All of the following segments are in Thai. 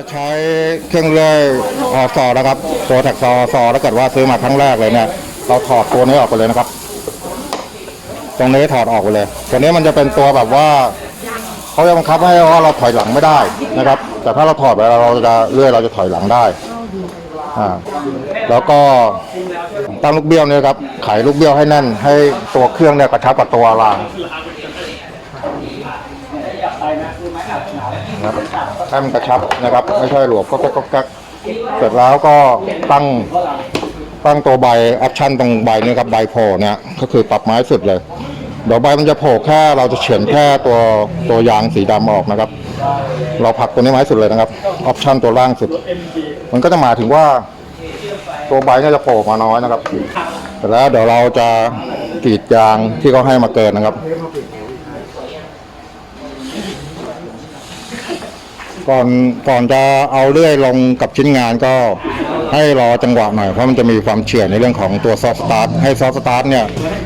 จะใช้เครื่องเลื่อยออซอนะครับ ตัวแท็กซอซอถ้าเกิดว่าซื้อมาครั้งแรกเลยเนี่ย เราถอดตัวนี้ออกไปเลยนะครับ ตรงนี้ถอดออกไปเลย ตัวนี้มันจะเป็นตัวแบบว่าเขาจะบังคับให้ว่าเราถอยหลังไม่ได้นะครับ แต่ถ้าเราถอดไปเราจะเลื่อยเราจะถอยหลังได้อ่าแล้วก็ตั้งลูกเบี้ยวเนี่ยครับไขลูกเบี้ยวให้แน่น ให้ตัวเครื่องเนี่ยกระชับกับตัวราง นะครับให้มันกระชับนะครับ ไม่ใช่หลวมก็ก็ก็เสร็จแล้วก็ตั้งตั้งตัวใบออปชั่นตรงใบนี้ครับใบโผล่เนี่ยก็คือปรับไม้สุดเลยเดี๋ยวใบมันจะโผล่แค่เราจะเฉือนแค่ตัวตัวยางสีดำออกนะครับ เราผลักตัวนี้ไม้สุดเลยนะครับออปชั่นตัวล่างสุด มันก็จะหมายถึงว่า ตัวใบเนี่ยจะโผล่มาน้อยนะครับเสร็จแล้วเดี๋ยวเราจะกรีดยางที่เขาให้มาเกินนะครับ ก่อนก่อนจะเอาเลื่อยลงกับชิ้นงานก็ให้รอจังหวะหน่อยเพราะมันจะมีความเฉื่อยในเรื่องของตัวซอฟต์สตาร์ทให้ซอฟต์สตาร์ทเนี่ย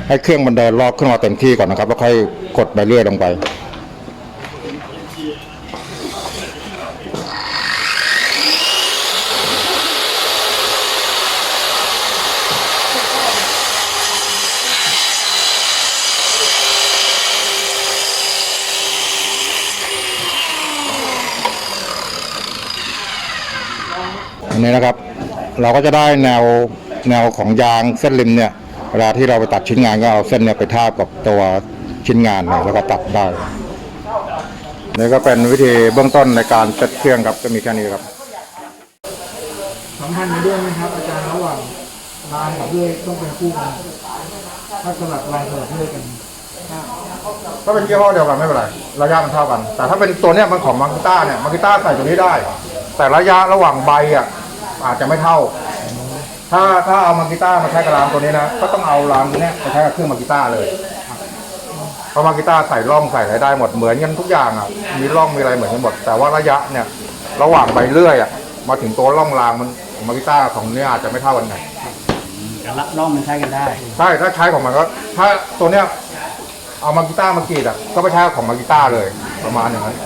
ให้เครื่องมันเดินลอกขึ้นมาเต็มที่ก่อนนะครับ แล้วค่อยกดไปเลื่อยลงไป อันนี้นะครับ เราก็จะได้แนวแนวของยางเส้นริมเนี่ยเวลาที่เราไปตัดชิ้นงานก็เอาเส้นเนี่ยไปทาบกับตัวชิ้นงานเนี่ยแล้วก็ตัดได้นี่ก็เป็นวิธีเบื้องต้นในการเซตเครื่องครับก็มีแค่นี้ครับสัมพันธ์กันด้วยไหมครับ อาจารย์ระหว่างรางกับเลื่อยต้องเป็นคู่กันถ้าสลับรางสลับเลื่อยกันถ้าเป็นยี่ห้อเดียวกันไม่เป็นไรระยะมันเท่ากัน แต่ถ้าเป็นตัวเนี้ยมันของมากิต้าเนี่ยมากิต้าใส่ตัวนี้ได้ แต่ระยะระหว่างใบอะอาจจะไม่เท่า ถ้าถ้าเอามากิต้ามาใช้กับรางตัวนี้นะก็ต้องเอารางตัวเนี้ยไปใช้กับเครื่องมากิต้าเลยเพราะมากิต้าใส่ร่องใส่อะไรได้หมดเหมือนกันทุกอย่างอะมีร่องมีอะไรเหมือนกันหมด แต่ว่าระยะเนี่ย ระหว่างใบเลื่อยอะมาถึงตัวร่องรางมันของมากิต้าของเนี้ยอาจจะไม่เท่ากันไงแต่ละร่องมันใช้กันได้ใช่ถ้าใช้ของมันก็ถ้าตัวเนี้ยเอามากีต้าร์มากรีดอะก็ไปใช้ของมากีต้าร์เลยประมาณอย่างนั้น